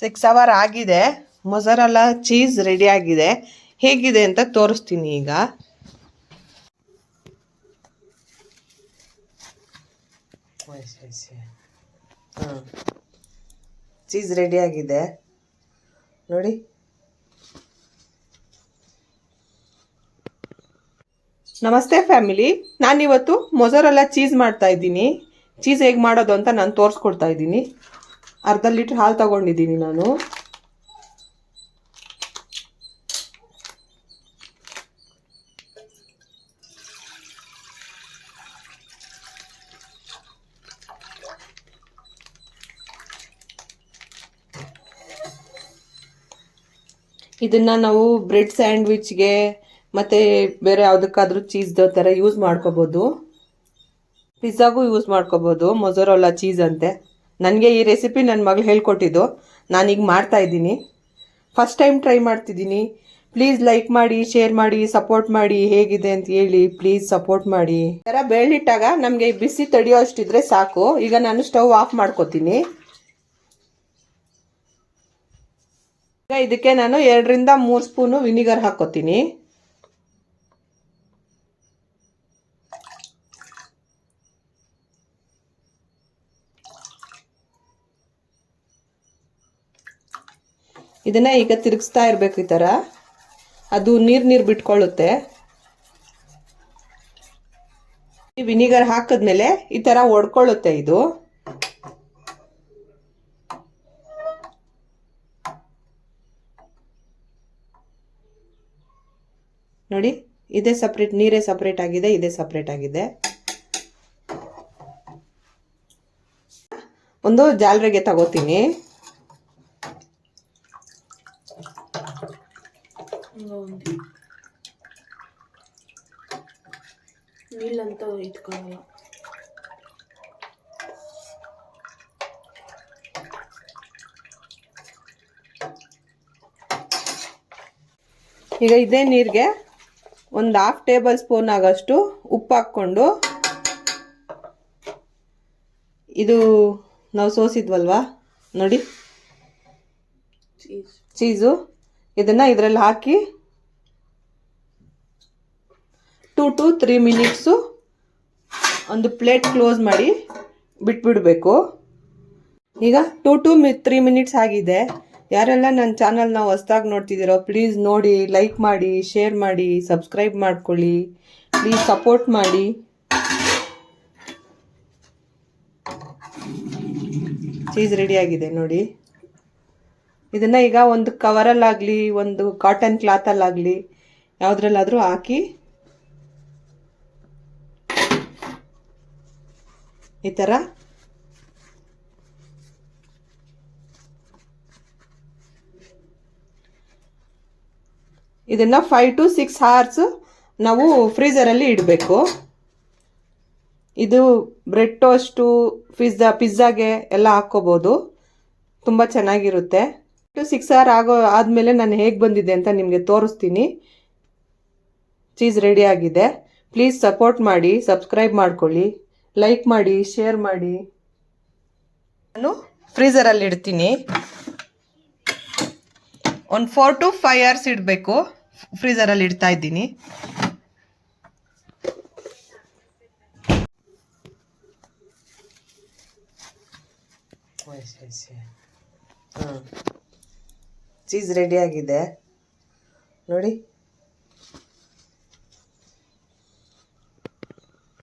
Six hour ಆಗಿದೆ. ಮೊಸರಲ್ಲ cheese ready ಆಗಿದೆ. ಹೇಗಿದೆ ಅಂತ ತೋರಿಸ್ತೀನಿ ಈಗ. ಹಾಂ. ಚೀಸ್ ರೆಡಿ ಆಗಿದೆ. ನೋಡಿ. ನಮಸ್ತೆ ಫ್ಯಾಮಿಲಿ. ನಾನಿವತ್ತು ಮೊಸರಲ್ಲ ಚೀಸ್ ಮಾಡ್ತಾ ಇದ್ದೀನಿ. ಚೀಸ್ ಹೇಗೆ ಮಾಡೋದು ಅಂತ ನಾನು ತೋರಿಸ್ಕೊಡ್ತಾ ಇದ್ದೀನಿ. ಅರ್ಧ ಲೀಟ್ರ್ ಹಾಲು ತಗೊಂಡಿದ್ದೀನಿ ನಾನು. ಇದನ್ನ ನಾವು ಬ್ರೆಡ್ ಸ್ಯಾಂಡ್ವಿಚ್ಗೆ ಮತ್ತೆ ಬೇರೆ ಯಾವುದಕ್ಕಾದರೂ ಚೀಸ್ ಥರ ಯೂಸ್ ಮಾಡ್ಕೋಬೋದು. ಪಿಜ್ಜಾಗೂ ಯೂಸ್ ಮಾಡ್ಕೋಬೋದು. ಮೊಸರೋಲ್ಲ ಚೀಸ್ ಅಂತೆ. ನನಗೆ ಈ ರೆಸಿಪಿ ನನ್ನ ಮಗಳು ಹೇಳ್ಕೊಟ್ಟಿದ್ದು. ನಾನೀಗ ಮಾಡ್ತಾ ಇದ್ದೀನಿ. ಫಸ್ಟ್ ಟೈಮ್ ಟ್ರೈ ಮಾಡ್ತಿದ್ದೀನಿ. ಪ್ಲೀಸ್ ಲೈಕ್ ಮಾಡಿ ಶೇರ್ ಮಾಡಿ ಸಪೋರ್ಟ್ ಮಾಡಿ ಹೇಗಿದೆ ಅಂತ ಹೇಳಿ ಪ್ಲೀಸ್ ಸಪೋರ್ಟ್ ಮಾಡಿ. ಥರ ಬೇಳಿಟ್ಟಾಗ ನಮಗೆ ಬಿಸಿ ತಡೆಯೋ ಅಷ್ಟಿದ್ರೆ ಸಾಕು. ಈಗ ನಾನು ಸ್ಟವ್ ಆಫ್ ಮಾಡ್ಕೋತೀನಿ. ಈಗ ಇದಕ್ಕೆ ನಾನು ಎರಡರಿಂದ ಮೂರು ಸ್ಪೂನು ವಿನಿಗರ್ ಹಾಕೋತೀನಿ ಇದನ್ನ ಈಗ ತಿರುಗಿಸ್ತಾ ಇರಬೇಕು ಈ ಥರ ಅದು ನೀರು ನೀರು ಬಿಟ್ಕೊಳ್ಳುತ್ತೆ. ವಿನಿಗರ್ ಹಾಕಿದ್ಮೇಲೆ ಈ ಥರ ಒಡ್ಕೊಳ್ಳುತ್ತೆ ಇದು. ನೋಡಿ, ಇದೇ ಸಪ್ರೇಟ್, ನೀರೇ ಸಪ್ರೇಟ್ ಆಗಿದೆ, ಇದೇ ಸಪ್ರೇಟ್ ಆಗಿದೆ. ಒಂದು ಜಾಲರಿಗೆ ತಗೋತೀನಿ. ನೀಲ್ಲಂತ ಇಟ್ಕೊಳ್ಳಲ್ಲ ಈಗ ಇದೇ ನೀರಿಗೆ ಒಂದು ಹಾಫ್ ಟೇಬಲ್ ಸ್ಪೂನ್ ಆಗೋಷ್ಟು ಉಪ್ಪು ಹಾಕ್ಕೊಂಡು ಇದು ನಾವು ಸೋಸಿದ್ವಲ್ವಾ? ನೋಡಿ. ಚೀಸು ಇದನ್ನು ಇದರಲ್ಲಿ ಹಾಕಿ ಟೂ ಟು ತ್ರೀ ಮಿನಿಟ್ಸು ಒಂದು ಪ್ಲೇಟ್ ಕ್ಲೋಸ್ ಮಾಡಿ ಬಿಟ್ಬಿಡಬೇಕು. ಈಗ ಟೂ ಟು ಮಿ ತ್ರೀ ಮಿನಿಟ್ಸ್ ಆಗಿದೆ. ಯಾರೆಲ್ಲ ನನ್ನ ಚಾನಲ್ನ ಹೊಸ್ದಾಗಿ ನೋಡ್ತಿದ್ದೀರೋ ಪ್ಲೀಸ್ ನೋಡಿ ಲೈಕ್ ಮಾಡಿ ಶೇರ್ ಮಾಡಿ ಸಬ್ಸ್ಕ್ರೈಬ್ ಮಾಡ್ಕೊಳ್ಳಿ. ಪ್ಲೀಸ್ ಸಪೋರ್ಟ್ ಮಾಡಿ. ಚೀಸ್ ರೆಡಿ ಆಗಿದೆ ನೋಡಿ. ಇದನ್ನ ಈಗ ಒಂದು ಕವರಲ್ಲಾಗಲಿ ಒಂದು ಕಾಟನ್ ಕ್ಲಾತಲ್ಲಾಗಲಿ ಯಾವುದ್ರಲ್ಲಾದರೂ ಹಾಕಿ. ಈ ಥರ ಇದನ್ನ ಫೈವ್ ಟು ಸಿಕ್ಸ್ ಅವರ್ಸ್ ನಾವು ಫ್ರೀಝರಲ್ಲಿ ಇಡಬೇಕು. ಇದು ಬ್ರೆಡ್ ಟೋಸ್ಟು ಪಿಜ್ಜಾ ಪಿಜ್ಜಾಗೆ ಎಲ್ಲ ಹಾಕ್ಕೋಬೋದು. ತುಂಬ ಚೆನ್ನಾಗಿರುತ್ತೆ. ಸಿಕ್ಸ್ ಅವರ್ ಆಗೋ, ಆದಮೇಲೆ ನಾನು ಹೇಗೆ ಬಂದಿದೆ ಅಂತ ನಿಮಗೆ ತೋರಿಸ್ತೀನಿ. ಚೀಸ್ ರೆಡಿ ಆಗಿದೆ. ಪ್ಲೀಸ್ ಸಪೋರ್ಟ್ ಮಾಡಿ ಸಬ್ಸ್ಕ್ರೈಬ್ ಮಾಡ್ಕೊಳ್ಳಿ ಲೈಕ್ ಮಾಡಿ ಶೇರ್ ಮಾಡಿ. ನಾನು ಫ್ರೀಸರಲ್ಲಿ ಇಡ್ತೀನಿ. ಒಂದು ಫೋರ್ ಟು ಫೈವ್ ಅವರ್ಸ್ ಇಡಬೇಕು. ಫ್ರೀಸರಲ್ಲಿ ಇಡ್ತಾ ಇದ್ದೀನಿ. ಹಾಂ ಚೀಸ್ ರೆಡಿ ಆಗಿದೆ. ನೋಡಿ.